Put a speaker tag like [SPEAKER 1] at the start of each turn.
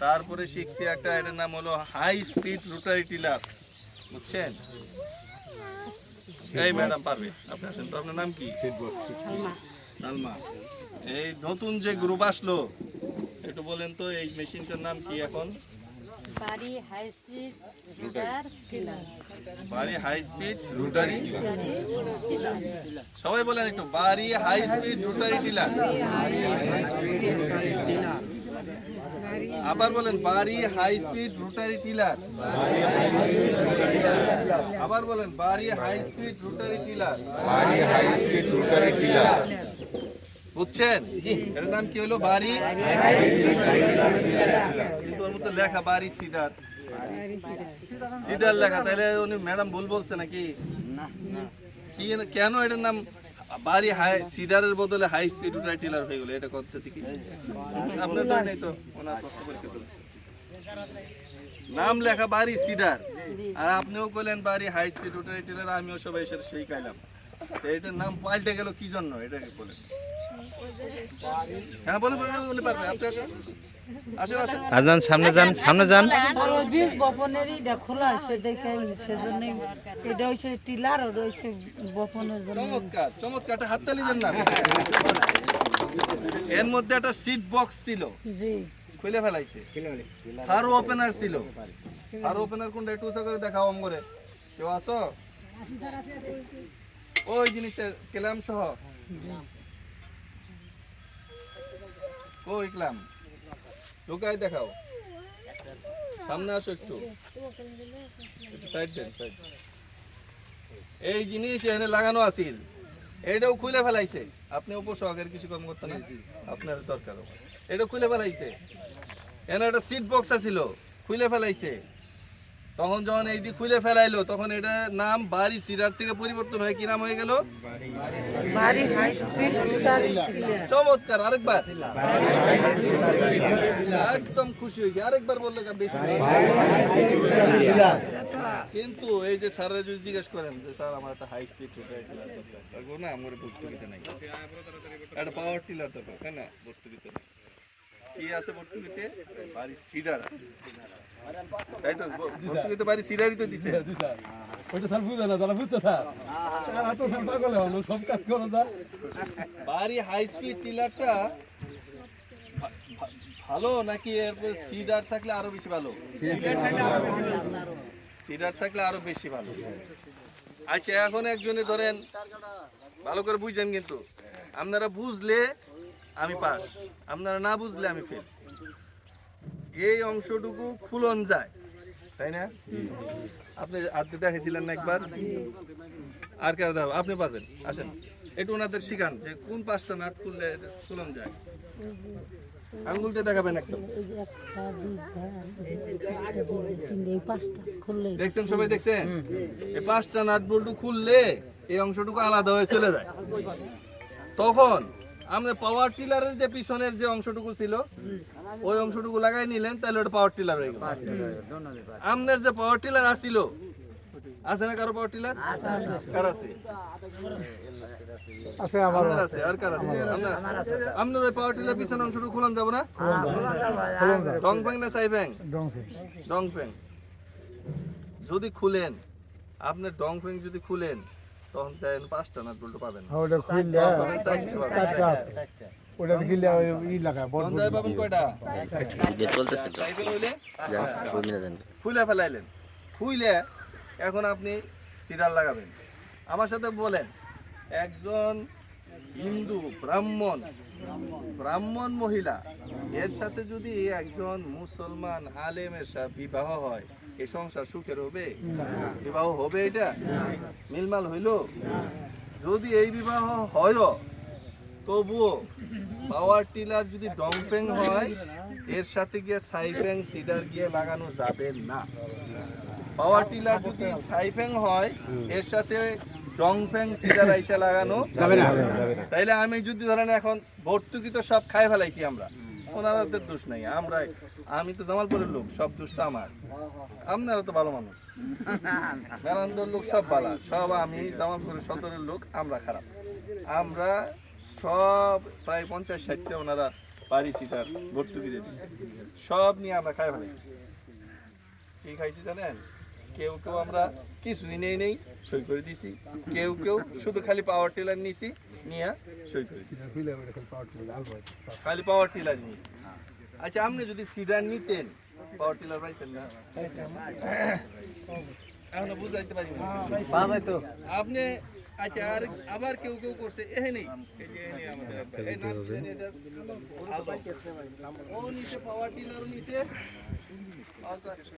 [SPEAKER 1] তারপরে শিখছি একটা এটার নাম হলো হাই স্পিড রোটারি টিলার বুঝছেন? এই ম্যাডাম পারবে আপনি আছেন তো আপনার নাম কি? সালমা। এই নতুন যে গ্রুপ আসলো একটু বলেন তো এই মেশিনটার নাম কি এখন?
[SPEAKER 2] বাড়ি হাই স্পিড রোটার
[SPEAKER 1] বাড়ি হাই স্পিড রোটারি সবাই বলেন একটু বাড়ি হাই স্পিড রোটারি টিলার আবার বলেন বাড়ি হাই স্পিড রোটারি টিলার আবার বলেন বাড়ি হাই স্পিড রোটারি টিলার
[SPEAKER 3] বাড়ি হাই স্পিড রোটারি টিলার
[SPEAKER 1] বুঝছেন? এটার নাম কি হলো? বাড়ি কিন্তু ওর মধ্যে লেখা বাড়ি সিডার সিডার লেখা তাহলে উনি ম্যাডাম ভুল বলছে নাকি? কি কেন এটার নাম বাড়ি হাই সিডারের বদলে হাই স্পিড উঠায় টিলার হয়ে গেল, এটা করতে থেকে আপনার তো নেই তো ওনার কষ্ট পরীক্ষা নাম লেখা বাড়ি সিডার। আর আপনিও কইলেন বাড়ি হাই স্পিড উঠায় টিলার, আমিও সবাই সেই কাইলাম। তো এটার নাম পাল্টে গেল কি জন্য? এটাকে বলেন হ্যাঁ বলে বলে বলে পারবে। আপনি আসেন। আসেন আসেন।
[SPEAKER 4] আজান সামনে যান সামনে যান।
[SPEAKER 2] বীজ বপনেরই এটা খোলা আছে দেখে সেজন্য এটা হচ্ছে টিলার আর হচ্ছে বপনের জন্য।
[SPEAKER 1] চমৎকার চমৎকার। একটা হাততালি দেন না। এর মধ্যে একটা সিট বক্স ছিল।
[SPEAKER 2] জি।
[SPEAKER 1] খুলে ফেলাইছে। ফার ওপেনার ছিল। ফার ওপেনার কোনটা? একটু উঁচা করে দেখাও অম করে কেউ আসো ওই জিনিসের কেলাম সহ। কই ক্লাম? ঢুকাই দেখাও। সামনে আসো একটু। একটু সাইড দেন সাইড এই জিনিস এখানে লাগানো আছিল। এটাও খুলে ফেলাইছে। আপনি উপসহকারী কিছু কর্মকর্তা না? আপনার দরকার এটা খুলে ফেলাইছে। এখানে একটা সিট বক্স আছিল। খুলে ফেলাইছে। তখন যখন এইটি খুলে ফেলাইলো তখন এটা নাম বাড়ি সিরার থেকে পরিবর্তন হয়ে কি নাম হয়ে গেল? চমৎকার আরেকবার। একদম খুশি হয়েছে আরেকবার বললে বেশি কিন্তু এই যে স্যারের যদি জিজ্ঞেস করেন যে স্যার আমার একটা হাই স্পিড না আমার ভর্তুকিতে নাই। একটা পাওয়ার টিলার দরকার তাই না? ভর্তুকিতে নাই। কি আছে ভর্তুকিতে বাড়ি সিডার আছে তাই তো? ভ- বাড়ি সিডারই তো দিছে।
[SPEAKER 5] ওইটা স্যার বুঝে না তারা বুঝতে স্যার তারা তো স্যার পাগল হলো সব কাজ করে যা।
[SPEAKER 1] বাড়ি হাই স্পিড টিলারটা ভালো নাকি এরপর সিডার থাকলে আরও বেশি ভালো? সিডার থাকলে আরও বেশি ভালো। আচ্ছা এখন একজনে ধরেন ভালো করে বুঝছেন কিন্তু। আপনারা বুঝলে আমি পাস। আপনারা না বুঝলে আমি ফেল এই অংশটুকু খুলন যায়, তাই না? আপনি আজকে দেখেছিলেন না একবার? আর কারও দাও আপনি পারবেন। আসেন। একটু ওনাদের শিখান যে কোন পাঁচটা নাট খুললে খুলন যায়। আঙ্গুল দেখাবেন একদম। দেখছেন সবাই, দেখছেন? এই পাঁচটা নাট বল্টু খুললে এই অংশটুকু আলাদা হয়ে চলে যায়। তখন আমরা পাওয়ার টিলারের যে পিছনের যে অংশটুকু ছিল ওই অংশটুকু লাগাই নিলেন তাহলে ওটা পাওয়ার টিলার হয়ে গেল। আমাদের যে পাওয়ার টিলার আসছিল আছে না কারও পাওয়ার টিলার কার আছে?
[SPEAKER 5] আছে আমার
[SPEAKER 1] আছে। আর কার আছে? আপনার আপনার ওই পাওয়ার টিলার পিছনের অংশটুকু খুলন যাব না? ডং ফ্যাং না সাই ফ্যাং ডং ফ্যাং যদি খুলেন আপনি ডং ফ্যাং যদি খুলেন তখন পাঁচটা নাট বল্টু পাবেন।
[SPEAKER 5] ওটা খুললে
[SPEAKER 1] পাবেন। চারটা
[SPEAKER 5] আছে। ওটা খুললে ই লাগা বড়
[SPEAKER 1] তখন পাবেন কয়টা?
[SPEAKER 4] চলতেছে
[SPEAKER 1] খুলে ফেলাইলেন। খুইলে এখন আপনি সিডার লাগাবেন। আমার সাথে বলেন একজন হিন্দু, ব্রাহ্মণ ব্রাহ্মণ মহিলা, এর সাথে যদি একজন মুসলমান আলেমের সাথে বিবাহ হয়, এই সংসার সুখের হবে বিবাহ হবে এটা? মিলমাল হইল? যদি এই বিবাহ হয়, তবুও পাওয়ার টিলার যদি ডংফেং হয়, এর সাথে গিয়ে সাইফেং, সিডার গিয়ে লাগানো যাবে না। পাওয়ার টিলার যদি সাইফেং হয়, এর সাথে ডংফেং সিডার আইসা লাগানো।
[SPEAKER 5] যাবে না।
[SPEAKER 1] তাইলে আমি যদি ধরেন এখন ভর্তুকি তো সব খাই ফেলাইছি আমরা ওনাদের দোষ নাই। আমরা আমি তো জামালপুরের লোক সব দোষটা আমার। আপনারা তো ভালো মানুষ। মেলান্দর লোক সব ভালো সব আমি জামালপুরের সদরের লোক আমরা খারাপ। আমরা সব প্রায় পঞ্চাশ ষাটটা ওনারা পারি সিটার ভর্তুকি দিয়ে সব নিয়ে আমরা খাই ফেলেছি কি খাইছি জানেন? কেউ কেউ আমরা কিছুই নেই নেই সই করে দিছি। কেউ কেউ শুধু খালি পাওয়ার টিলার নিছি নিয়ে সই করে দিছি। খালি পাওয়ার টিলার নিছি। আচ্ছা আপনি যদি সিডার নিতেন পাওয়ার টিলার পাইতেন না। এখন বুঝাইতে পারি না। তো। আপনি আচ্ছা আর আবার কেউ কেউ করছে এহে নেই। ও নিচে পাওয়ার নিচে আচ্ছা।